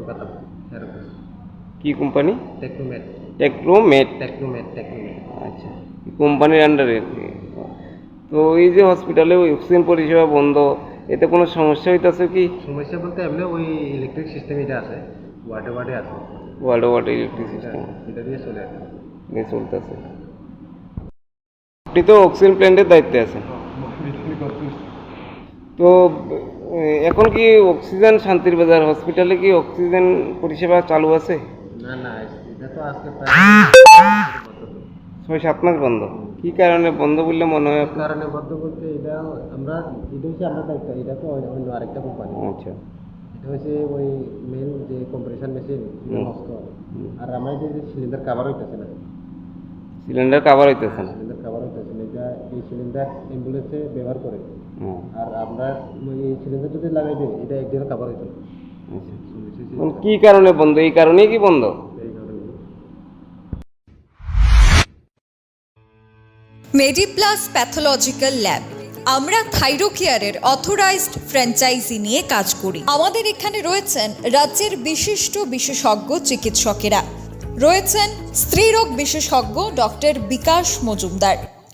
কলকাতা কি কোম্পানি টেকনোমেট টেকনোমেট টেকনোমেট টেকনোমেট আচ্ছা কোম্পানির আন্ডারে তো এই যে হসপিটালে ওই অক্সিজেন পরিষেবা বন্ধ এতে কোনো সমস্যা হইতেছে কি? সমস্যা বলতে এমনি ওই ইলেকট্রিক সিস্টেম এটা আছে ওয়ার্ডে ওয়ার্ডে আছে। ওয়ার্ল্ড ওয়াটার ইলেকট্রিক সিস্টেম এটা দিয়ে চলে আসে। নিয়ে চলতেছে। আপনি তো অক্সিজেন প্ল্যান্টের দায়িত্বে আছেন। তো এ, এখন কি অক্সিজেন শান্তির বাজার? হসপিটালে কি অক্সিজেন পরিষেবা চালু আছে? না না এটা তো আজকে ছয় সাত মাস বন্ধ। কি কারণে বন্ধ বললে মনে হয় আপনার? কারণে বদ্ধ বলতে এটা আমরা এটা হচ্ছে আমরা দায়িত্ব এটা তো অন্য আরেকটা কোম্পানি আচ্ছা। এটা হচ্ছে ওই মেন যে কম্প্রেশন মেশিন নষ্ট আর আমরা যে সিলিন্ডার কাভার হইতেছে না। সিলিন্ডার কাভার হইতেছে না। সিলিন্ডার কাভার হইতেছে না এটা এই সিলিন্ডার অ্যাম্বুলেন্সে ব্যবহার করে। আর আমরা সিলিন্ডার যদি লাগাই দিই এটা একদিনের কাভার হইতো আচ্ছা কি কারণে বন্ধ? এই কারণেই কি বন্ধ? এই কারণে মেডিপ্লাস প্যাথোলজিক্যাল ল্যাব আমরা থাইরোকেয়ারের অথরাইজড ফ্র্যাঞ্চাইজি নিয়ে কাজ করি। আমাদের এখানে রয়েছেন রাজ্যের বিশিষ্ট বিশেষজ্ঞ চিকিৎসকেরা। রয়েছেন স্ত্রীরোগ বিশেষজ্ঞ ডক্টর বিকাশ মজুমদার।